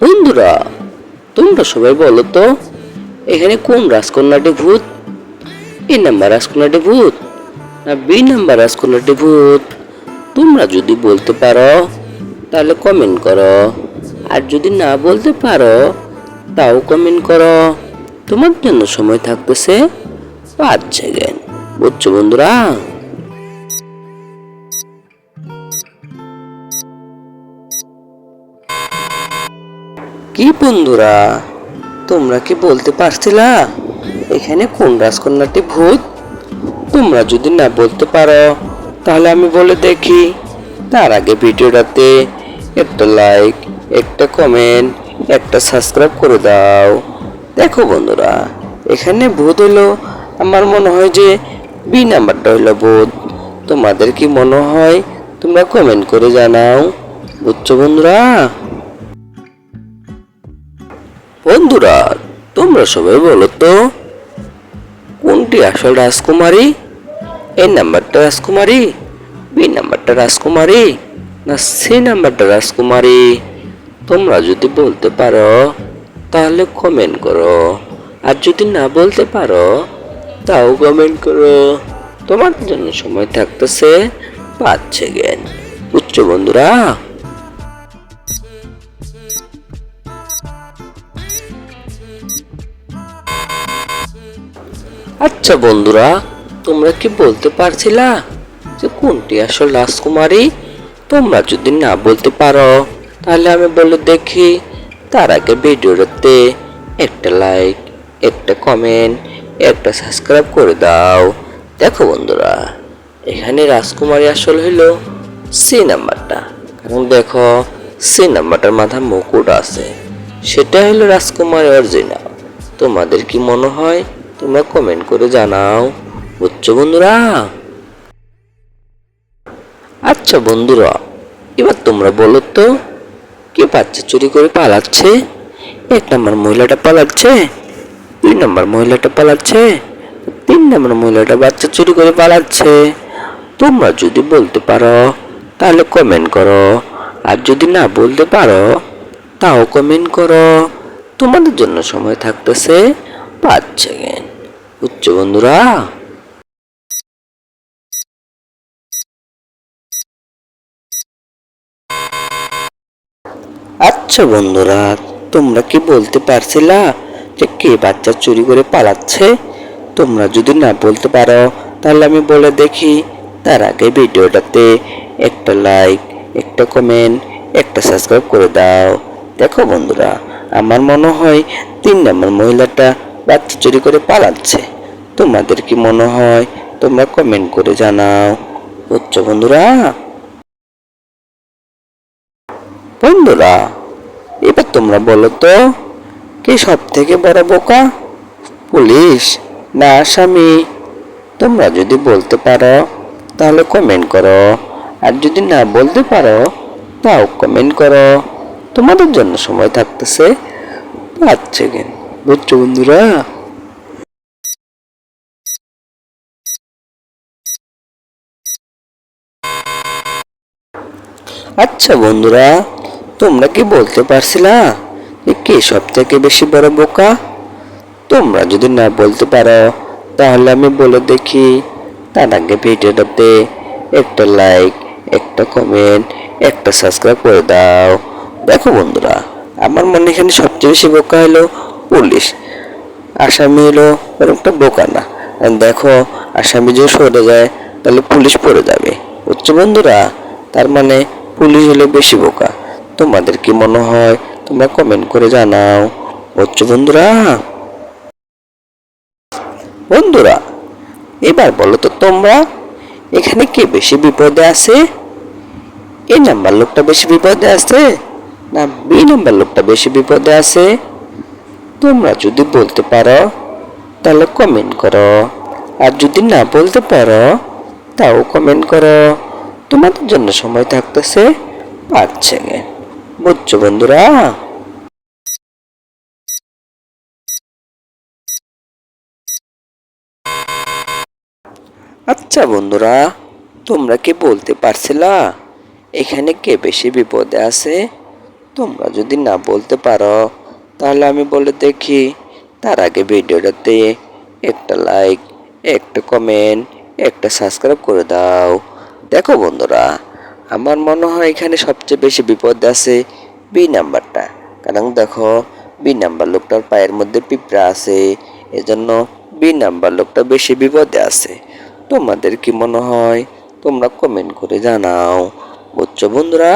বন্ধুরা, তোমরা সবাই বলো তো, এখানে কোন রাজকন্যাটি ভূত? এ নাম্বার রাজকন্যাটি ভূত না বি নাম্বার রাজকন্যাটি ভূত? তোমরা যদি বলতে পারো, তাহলে কমেন্ট করো। আর যদি না বলতে পারো, তাও কমেন্ট করো। তোমার জন্য সময় থাকতেছে পাঁচ সেকেন্ড বুঝছ বন্ধুরা? কি বন্ধুরা? তোমরা কি বলতে পারছিলা? এখানে কোন রাজকন্যাটি ভূত? তোমরা যদি না বলতে পারো, তাহলে আমি বলে দেখি। তার আগে ভিডিওটাতে একটা লাইক, একটা কমেন্ট, একটা সাবস্ক্রাইব করে দাও। দেখো বন্ধুরা, এখানে ভূত হলো, আমার মনে হয় যে বি নাম্বারটা হলো ভূত। তোমাদের কি মনে হয়, তোমরা কমেন্ট করে জানাও। বুঝছ বন্ধুরা? বন্ধুরা, তোমরা সবাই বলো তো, কোনটি আসল রাজকুমারী? এই নাম্বারটা রাজকুমারী, বি নাম্বারটা রাজকুমারী, না সি নাম্বারটা রাজকুমারী? তোমরা যদি বলতে পারো, তাহলে কমেন্ট করো। আর যদি না বলতে পারো, তাও কমেন্ট করো। তোমার জন্য সময় থাকতেছে পাঁচ সেকেন্ড বুঝছ বন্ধুরা? আচ্ছা বন্ধুরা, তোমরা কি বলতে পারছিলা যে কোনটি আসল রাজকুমারী? তোমরা যদি না বলতে পারো, তাহলে আমি বলে দেখি তার আগে ভিডিওটাতে একটা লাইক একটা কমেন্ট একটা সাবস্ক্রাইব করে দাও। দেখো বন্ধুরা, এখানে রাজকুমারী আসল হইল সি নাম্বারটা কারণ দেখো সি নাম্বারটার মাথা মুকুট আছে। সেটা হলো রাজকুমারী অর্জিনা। তোমাদের কি মনে হয়? তোমরা কমেন্ট করে জানাও। বুঝছ বন্ধুরা? আচ্ছা বন্ধুরা, এবার তোমরা বলো তো, কে বাচ্চা চুরি করে পালাচ্ছে? এক নম্বর মহিলাটা পালাচ্ছে, দুই নম্বর মহিলাটা পালাচ্ছে, তিন নম্বর মহিলাটা বাচ্চা চুরি করে পালাচ্ছে। তোমরা যদি বলতে পারো, তাহলে কমেন্ট করো। আর যদি না বলতে পারো তাও কমেন্ট করো। তোমাদের জন্য সময় থাকতেছে পাঁচ সেকেন্ড উচ্চ বন্ধুরা। আচ্ছা বন্ধুরা, তোমরা কি বলতে পারছিলা যে কে বাচ্চা চুরি করে পালাচ্ছে? তোমরা যদি না বলতে পারো, তাহলে আমি বলে দেখি। তার আগে ভিডিওটাতে একটা লাইক একটা কমেন্ট একটা সাবস্ক্রাইব করে দাও। দেখো বন্ধুরা, আমার মনে হয় তিন নম্বর মহিলাটা বাচ্চা চুরি করে পালাচ্ছে। তোমাদের কি মনে হয়? তোমরা কমেন্ট করে জানাও। বুঝছ বন্ধুরা? বন্ধুরা, এবার তোমরা বলো তো, কে সব থেকে বড় বোকা? পুলিশ না আসামি? তোমরা যদি বলতে পারো, তাহলে কমেন্ট করো। আর যদি না বলতে পারো, তাও কমেন্ট করো। তোমাদের জন্য সময় থাকতেছে। পাঁচ সেকেন্ড বুঝছ বন্ধুরা? আচ্ছা বন্ধুরা, তোমরা কি বলতে পারছিলা কে সব থেকে বেশি বড় বোকা? তোমরা যদি না বলতে পারো, তাহলে আমি বলে দেখি। তার আগে ভিডিওটাতে একটা লাইক একটা কমেন্ট একটা সাবস্ক্রাইব করে দাও। দেখো বন্ধুরা, আমার মনে এখানে সবচেয়ে বেশি বোকা হলো পুলিশ। আসামি হলো একটা বোকা না। দেখো, আসামি যদি সরে যায়, তাহলে পুলিশ পড়ে যাবে। উচ্চ বন্ধুরা? তার মানে পুলিশ হলে বেশি বোকা। তোমাদের কি মনে হয়? তোমরা কমেন্ট করে জানাও। উচ্চ বন্ধুরা? বন্ধুরা, এবার বলো তো তোমরা, এখানে কে বেশি বিপদে আছে? এই নাম্বার লোকটা বেশি বিপদে আছে? না বি নাম্বার লোকটা বেশি বিপদে আছে। তোমরা যদি বলতে পারো, তাহলে কমেন্ট করো। আর যদি না বলতে পারো, তাও কমেন্ট করো। তোমাদের জন্য সময় থাকতেছে পাঁচ সেকেন্ড। বুঝছ বন্ধুরা? আচ্ছা বন্ধুরা, তোমরা কি বলতে পারছিলা? এখানে কে বেশি বিপদে আছে? তোমরা যদি না বলতে পারো, তাহলে আমি বলে দেখি। তার আগে ভিডিওটাতে একটা লাইক একটা কমেন্ট একটা সাবস্ক্রাইব করে দাও। দেখো বন্ধুরা, আমার মনে হয় এখানে সবচেয়ে বেশি বিপদ আছে বি নাম্বারটা কারণ দেখো বি নাম্বার লোকটার পায়ের মধ্যে পিঁপড়া আছে, এজন্য বি নাম্বার লোকটা বেশি বিপদে আছে। তোমাদের কি মনে হয়? তোমরা কমেন্ট করে জানাও। বুঝছ বন্ধুরা?